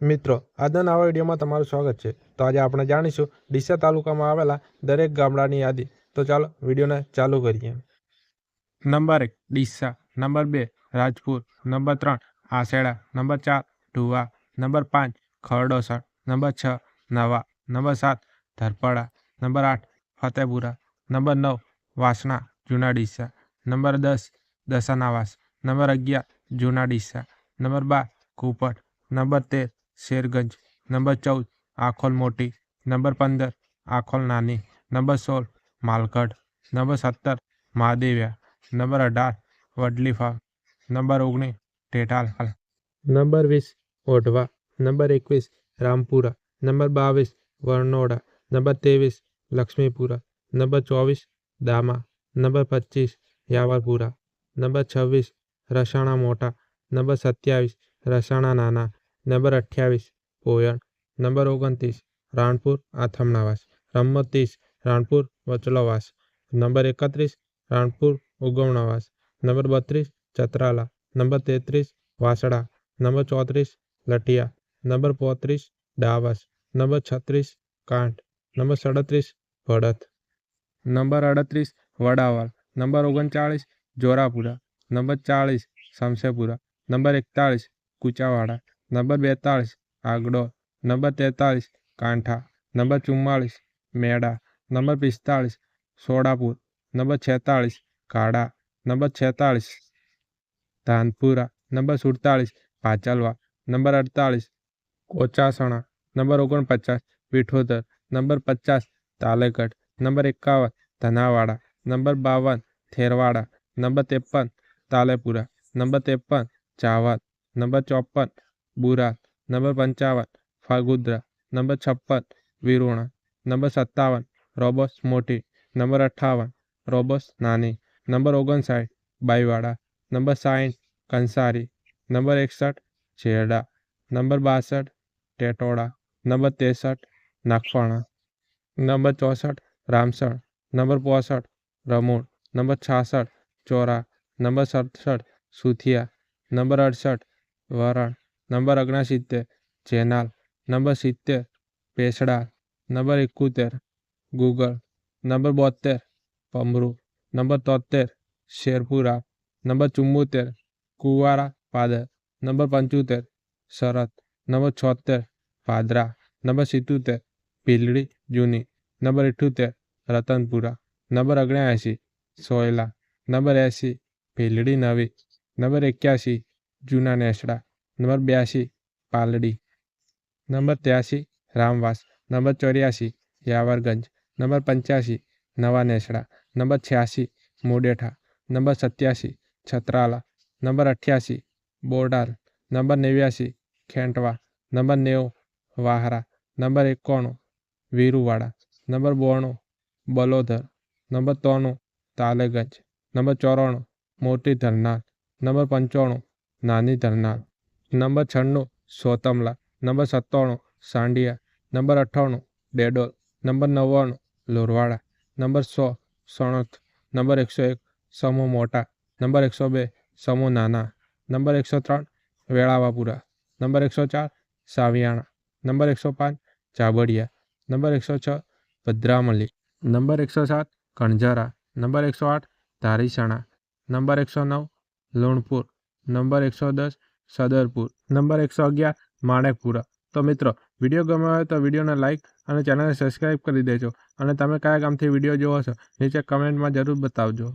મિત્રો, આજના નવા વિડીયોમાં તમારું સ્વાગત છે. તો આજે આપણે જાણીશું, ડીસા તાલુકામાં આવેલા દરેક ગામડાની યાદી. તો ચાલો, વિડીયોને ચાલુ કરીએ. નંબર એક, ડીસા. નંબર બે, રાજપુર. નંબર ત્રણ આસેડા નંબર ચાર, ઢુવા. નંબર પાંચ, ખરડોસણ. નંબર છ, નવા. નંબર સાત, ધરપડા. નંબર આઠ, ફતેપુરા. નંબર નવ, વાસણા, જૂના ડીસા. નંબર દસ, દસાનાવાસ. નંબર અગિયાર, જૂના ડીસા. નંબર બાર કુપટ નંબર તેર शेरगंज, नंबर चौदह आखोल मोटी, नंबर पंद्रह, आखोल नानी, नंबर सोल मालकड़, नंबर सत्तर, महादेविया, नंबर अठार वडलीफा नंबर ओगनी टेटाल हल, नंबर वीस ओढ़वा नंबर इक्कीस, रामपुरा, नंबर बावीस वर्नोड़ा, नंबर तेईस, लक्ष्मीपुरा, नंबर चौबीस, दामा, नंबर पच्चीस यावरपुरा नंबर छब्बीस, रसाणा मोटा, नंबर सत्यावीस रसाणा नाना નંબર અઠ્યાવીસ પોયણ નંબર ઓગણત્રીસ રાણપુર આથમણાવાસ નંબર ત્રીસ રાણપુર વચલોવાસ નંબર એકત્રીસ રાણપુર ઉગમણાવાસ નંબર બત્રીસ ચતરાલા નંબર તેત્રીસ વાસડા નંબર ચોત્રીસ લઠિયા નંબર પોત્રીસ ડાવસ નંબર છત્રીસ કાંઠ નંબર સડત્રીસ ભડત નંબર અડત્રીસ વડાવાલ નંબર ઓગણચાળીસ જોરાપુરા નંબર ચાળીસ શમશેપુરા નંબર એકતાળીસ કુચાવાડા નંબર બેતાળીસ આગડોળ નંબર તેતાળીસ કાંઠા નંબર ચુમ્માળીસ મેડા નંબર પિસ્તાળીસ સોડાપુર નંબર છેતાળીસ કાડા નંબર છેતાળીસ ધાનપુરા નંબર સુડતાળીસ પાચલવા નંબર અડતાળીસ કોચાસણા નંબર ઓગણપચાસ વિઠોદર નંબર પચાસ તાલેગઢ નંબર એકાવન ધનાવાડા નંબર બાવન થેરવાડા નંબર ત્રેપન તાલેપુરા નંબર ત્રેપન ચાવત નંબર ચોપન બુરાલ નંબર પંચાવન ફાગુદ્રા નંબર છપ્પન વિરુણા નંબર સત્તાવન રોબોસ મોટી નંબર અઠ્ઠાવન રોબોસ નાની નંબર ઓગણસાઠ બાઈવાડા નંબર સાઠ કંસારી નંબર એકસઠ છેરડા નંબર બાસઠ ટેટોડા નંબર ત્રેસઠ નાગફાણા નંબર ચોસઠ રામસણ નંબર પોસઠ રમોડ નંબર છાસઠ ચોરા નંબર સડસઠ સુથિયા નંબર અડસઠ વરણ નંબર ઓગણસિત્તેર જેનાલ નંબર સિત્તેર પેસડા નંબર એકોતેર ગુગળ નંબર બોતેર પમરુ નંબર તોતેર શેરપુરા નંબર ચુમ્મોતેર કુવારા પાદર નંબર પંચોતેર શરત નંબર છોતેર પાદરા નંબર સિત્તોતેર ભીલડી જૂની નંબર અઠ્ઠોતેર રતનપુરા નંબર ઓગણ્યાએંસી સોયલા નંબર એંસી ભીલડી નવી નંબર એક્યાસી જૂના નેસડા નંબર બ્યાસી પાલડી નંબર ત્યાસી રામવાસ નંબર ચોર્યાસી યાવરગંજ નંબર પંચ્યાસી નવા નેસડા નંબર છ્યાસી મોડેઠા નંબર સત્યાસી છત્રાલા નંબર અઠ્યાસી બોડાલ નંબર નેવ્યાસી ખેંટવા નંબર નેવું વાહરા નંબર એકોણું વીરુવાડા નંબર બોણું બલોદર નંબર ત્રાણું તાલેગંજ નંબર ચોરાણું મોટી ધરનાળ નંબર પંચાણું નાની ધરનાળ નંબર છન્નું સોતમલા નંબર સત્તાણું સાંડિયા નંબર અઠ્ઠાણું ડેડોલ નંબર નવ્વાણું લોરવાડા નંબર સો સણોથ નંબર એકસો એક સમૂહ મોટા નંબર એકસો બે સમૂહ નાના નંબર એકસો ત્રણ વેળાવાપુરા નંબર એકસો ચાર સાવિયાણા નંબર એકસો પાંચ ચાબડિયા નંબર એકસો છ ભદ્રામલી નંબર એકસો સાત કણઝારા નંબર એકસો આઠ ધારીસણા નંબર એકસો નવ લુણપુર નંબર એકસો દસ સદરપુર. નંબર એકસો અગિયાર, માણેકપુરા. તો મિત્રો, વીડિયો ગમ્યો હોય તો વિડીયોને લાઇક અને ચેનલને સબસ્ક્રાઈબ કરી દેજો અને તમે કયા ગામથી વીડિયો જોવો છો, નીચે કમેન્ટમાં જરૂર બતાવજો.